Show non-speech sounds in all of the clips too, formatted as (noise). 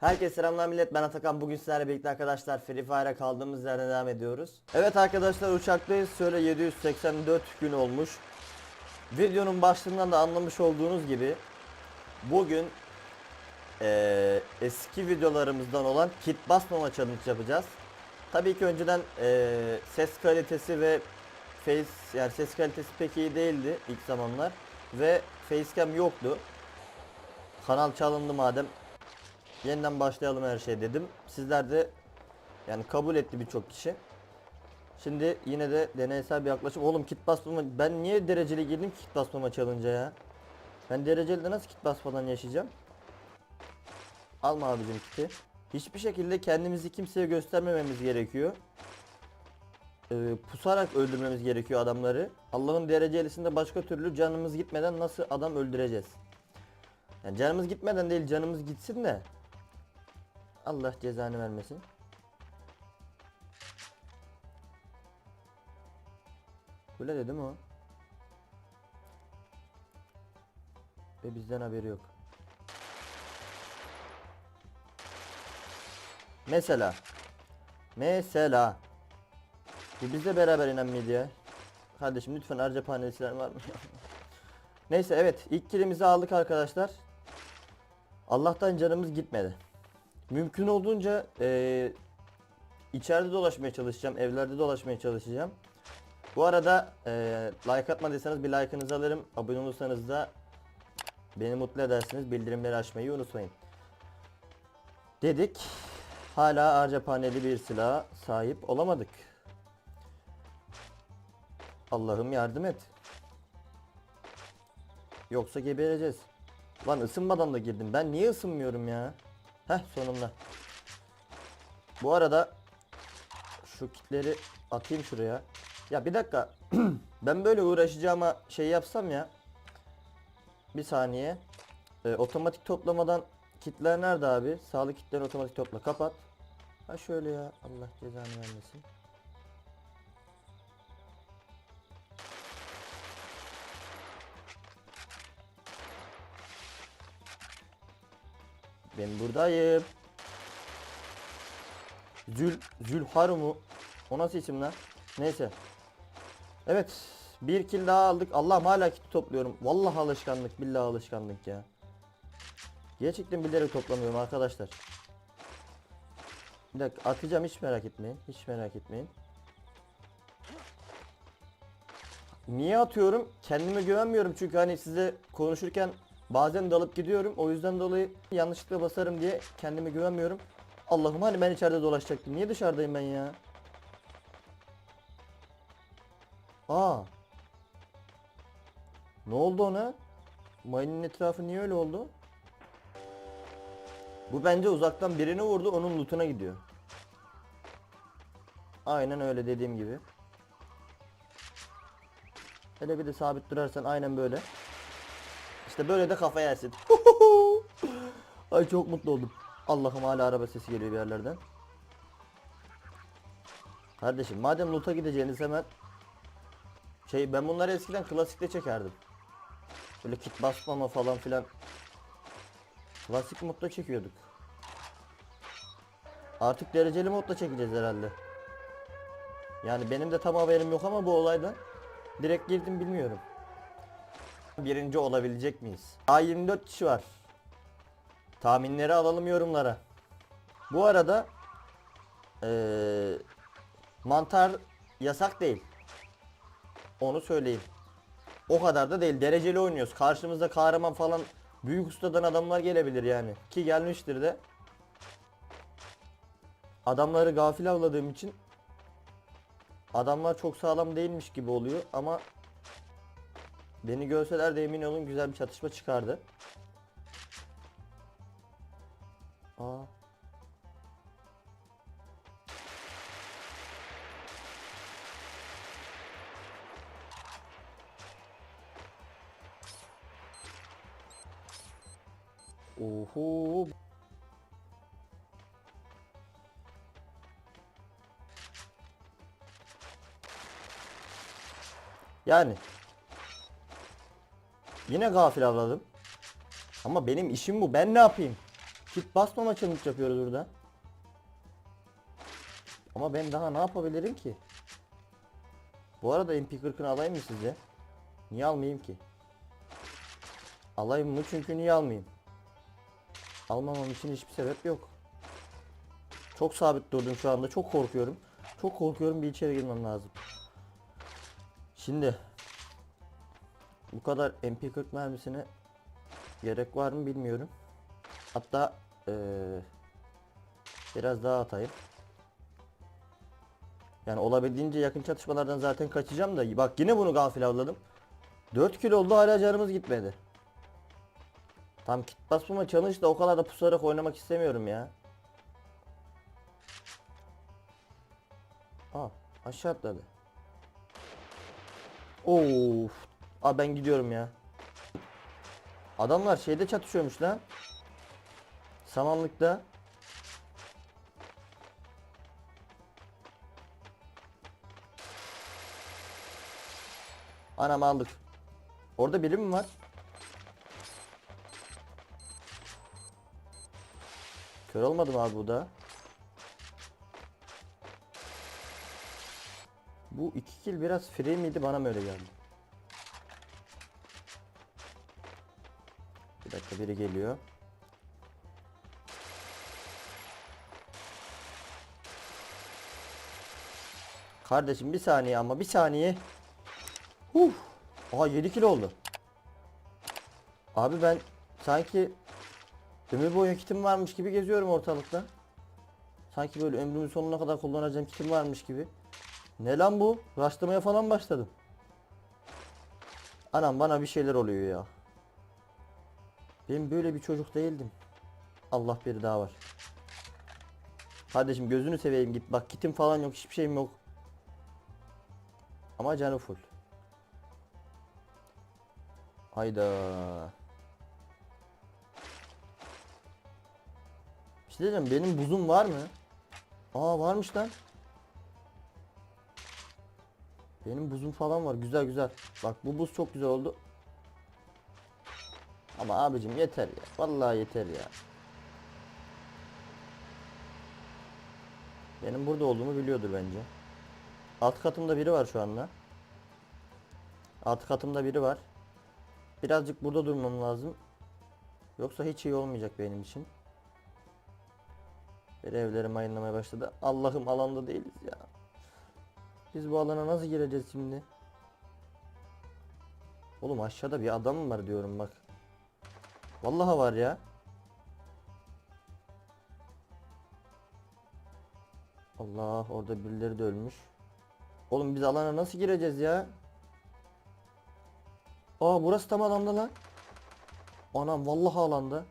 Herkese selamlar millet ben Atakan bugün sizlerle birlikte arkadaşlar Free Fire'a kaldığımız yerden devam ediyoruz. Evet arkadaşlar uçaktayız şöyle 784 gün olmuş. Videonun başlığından da anlamış olduğunuz gibi bugün eee, eski videolarımızdan olan kit basmama challenge yapacağız. Tabii ki önceden eee, ses kalitesi ve face yani ses kalitesi pek iyi değildi ilk zamanlar ve facecam yoktu. Kanal çalındı madem yeniden başlayalım her şey dedim. Sizler de yani kabul etti birçok kişi. Şimdi yine de deneysel bir yaklaşım. Oğlum kit basmama ben niye dereceli girdim ki kit basmama challenge'a ya? Ben dereceli de nasıl kit basmadan yaşayacağım? Alma abicim kiti. Hiçbir şekilde kendimizi kimseye göstermememiz gerekiyor. Ee, pusarak öldürmemiz gerekiyor adamları. Allah'ın derecelisinde başka türlü canımız gitmeden nasıl adam öldüreceğiz? Yani canımız gitmeden değil canımız gitsin de Allah cezanı vermesin. Kule dedi mi o? Ve bizden haberi yok. Mesela. Mesela. Bu bizle beraber inen miydi? Kardeşim lütfen harca panelisiler var mı? (laughs) Neyse evet ilk kilimizi aldık arkadaşlar. Allah'tan canımız gitmedi. Mümkün olduğunca eee içeride dolaşmaya çalışacağım, evlerde dolaşmaya çalışacağım. Bu arada eee like atmadıysanız bir like'ınızı alırım. Abone olursanız da beni mutlu edersiniz. Bildirimleri açmayı unutmayın. Dedik. Hala harca paneli bir silah sahip olamadık. Allah'ım yardım et. Yoksa gebereceğiz. Lan ısınmadan da girdim. Ben niye ısınmıyorum ya? Heh sonunda. Bu arada şu kitleri atayım şuraya. Ya bir dakika. (clears throat) ben böyle uğraşacağıma şey yapsam ya. Bir saniye. Ee, otomatik toplamadan kitler nerede abi? Sağlık kitleri otomatik topla. Kapat. Ha şöyle ya. Allah cezanı vermesin. Ben buradayım. Zül Zülhar mı? O nasıl isim lan? Neyse. Evet. Bir kill daha aldık. Allah'ım hala kiti topluyorum. Vallahi alışkanlık. Billahi alışkanlık ya. Gerçekten bilerek toplamıyorum arkadaşlar. Bir dakika atacağım hiç merak etmeyin. Hiç merak etmeyin. Niye atıyorum? Kendime güvenmiyorum çünkü hani size konuşurken bazen dalıp gidiyorum. O yüzden dolayı yanlışlıkla basarım diye kendime güvenmiyorum. Allah'ım hani ben içeride dolaşacaktım. Niye dışarıdayım ben ya? Aa. Ne oldu ona? Mayının etrafı niye öyle oldu? Bu bence uzaktan birini vurdu onun lootuna gidiyor. Aynen öyle dediğim gibi. Hele bir de sabit durarsan aynen böyle. İşte böyle de kafa yersin. (laughs) Ay çok mutlu oldum. Allah'ım hala araba sesi geliyor bir yerlerden. Kardeşim madem loot'a gideceğiniz hemen şey ben bunları eskiden klasikte çekerdim. Böyle kit basmama falan filan. Klasik modda çekiyorduk. Artık dereceli modda çekeceğiz herhalde. Yani benim de tam haberim yok ama bu olaydan. Direkt girdim bilmiyorum. Birinci olabilecek miyiz? A24 kişi var. Tahminleri alalım yorumlara. Bu arada eee, mantar yasak değil. Onu söyleyeyim. O kadar da değil. Dereceli oynuyoruz. Karşımızda kahraman falan büyük ustadan adamlar gelebilir yani. Ki gelmiştir de. Adamları gafil avladığım için adamlar çok sağlam değilmiş gibi oluyor ama beni görseler de emin olun güzel bir çatışma çıkardı. Aa. Oho. Yani yine gafil avladım. Ama benim işim bu. Ben ne yapayım? Kit basmama challenge yapıyoruz burada. Ama ben daha ne yapabilirim ki? Bu arada MP40'ını alayım mı sizce? Niye almayayım ki? Alayım mı çünkü niye almayayım? Almamam için hiçbir sebep yok. Çok sabit durdum şu anda. Çok korkuyorum. Çok korkuyorum bir içeri girmem lazım. Şimdi bu kadar MP40 mermisine gerek var mı bilmiyorum. Hatta eee, biraz daha atayım. Yani olabildiğince yakın çatışmalardan zaten kaçacağım da bak yine bunu gafil avladım. 4 kilo oldu hala canımız gitmedi. Tam kit basmama challenge da o kadar da pusarak oynamak istemiyorum ya. Aa aşağı atladı. Of. Aa ben gidiyorum ya. Adamlar şeyde çatışıyormuş lan. Samanlıkta. Anam aldık. Orada biri mi var? Kör olmadım abi bu da. Bu iki kill biraz free miydi bana mı öyle geldi? Biri geliyor. Kardeşim bir saniye ama bir saniye. Huh. Aha 7 kilo oldu. Abi ben sanki ömür boyu kitim varmış gibi geziyorum ortalıkta. Sanki böyle ömrümün sonuna kadar kullanacağım kitim varmış gibi. Ne lan bu? Rastlamaya falan başladım. Anam bana bir şeyler oluyor ya. Ben böyle bir çocuk değildim. Allah bir daha var. Kardeşim gözünü seveyim git. Bak kitim falan yok. Hiçbir şeyim yok. Ama canı full. Hayda. Bir şey diyeceğim. Benim buzum var mı? Aa varmış lan. Benim buzum falan var. Güzel güzel. Bak bu buz çok güzel oldu. Ama abicim yeter ya. Vallahi yeter ya. Benim burada olduğumu biliyordur bence. Alt katımda biri var şu anda. Alt katımda biri var. Birazcık burada durmam lazım. Yoksa hiç iyi olmayacak benim için. Bir evlerim ayınlamaya başladı. Allah'ım alanda değiliz ya. Biz bu alana nasıl gireceğiz şimdi? Oğlum aşağıda bir adam var diyorum bak. Vallahi var ya. Allah orada birileri de ölmüş. Oğlum biz alana nasıl gireceğiz ya? Aa burası tam alanda lan. Anam vallahi alanda.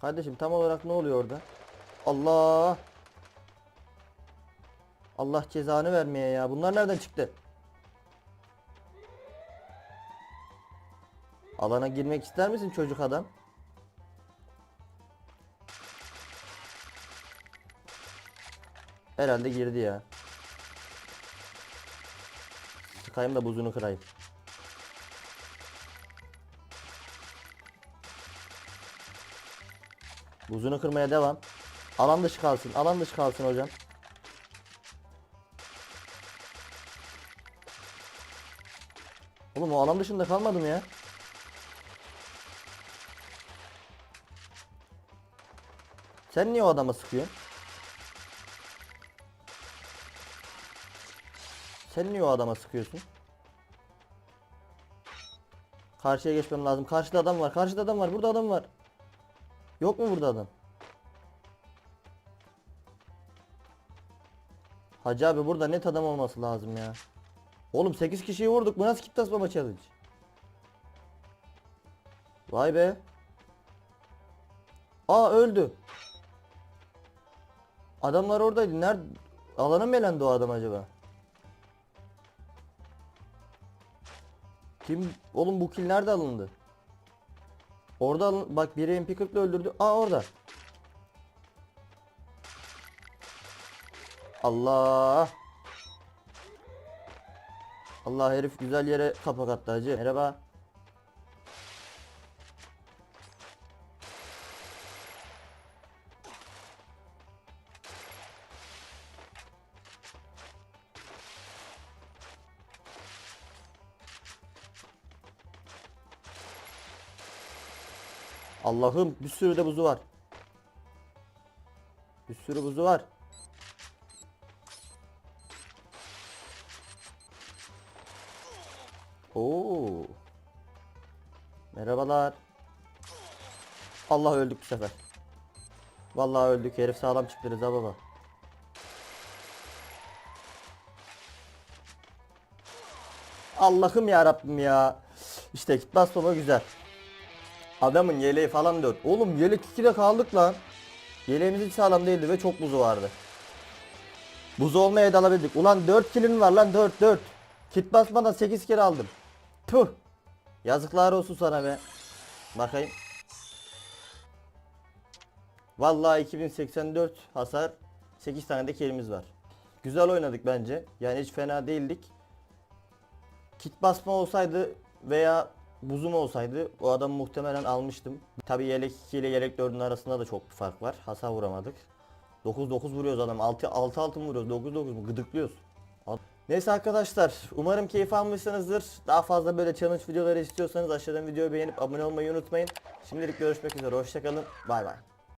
Kardeşim tam olarak ne oluyor orada? Allah! Allah cezanı vermeye ya. Bunlar nereden çıktı? Alana girmek ister misin çocuk adam? Herhalde girdi ya. Sıkayım da buzunu kırayım. Buzunu kırmaya devam. Alan dışı kalsın. Alan dışı kalsın hocam. Oğlum o alan dışında kalmadım ya. Sen niye o adama sıkıyorsun? Sen niye o adama sıkıyorsun? Karşıya geçmem lazım. Karşıda adam var. Karşıda adam var. Burada adam var. Yok mu burada adam? Hacı abi burada net adam olması lazım ya. Oğlum 8 kişiyi vurduk. Bu nasıl kit tasmama challenge? Vay be. Aa öldü. Adamlar oradaydı. Nerede? Alana mı elendi o adam acaba? Kim? Oğlum bu kill nerede alındı? Orada alın. Bak biri MP40 ile öldürdü. Aa orada. Allah. Allah herif güzel yere kapak attı hacı. Merhaba. Allah'ım bir sürü de buzu var. Bir sürü buzu var. Oo. Merhabalar. Allah öldük bu sefer. Vallahi öldük herif sağlam çıktı Rıza baba. Allah'ım ya Rabbim ya. İşte gitmez baba güzel. Adamın yeleği falan 4. Oğlum yelek 2'de kaldık lan. Yeleğimiz hiç sağlam değildi ve çok buzu vardı. Buz olmaya dalabildik. Ulan 4 kilin var lan 4 4. Kit basmadan 8 kere aldım. Puh. Yazıklar olsun sana be. Bakayım. Vallahi 2084 hasar 8 tane de kilimiz var. Güzel oynadık bence. Yani hiç fena değildik. Kit basma olsaydı veya buzum olsaydı o adamı muhtemelen almıştım. Tabi yelek 2 ile yelek 4'ün arasında da çok bir fark var. Hasar vuramadık. 9-9 vuruyoruz adam. 6-6 mı vuruyoruz? 9-9 mu? Gıdıklıyoruz. Neyse arkadaşlar umarım keyif almışsınızdır. Daha fazla böyle challenge videoları istiyorsanız aşağıdan videoyu beğenip abone olmayı unutmayın. Şimdilik görüşmek üzere. Hoşçakalın. Bay bay.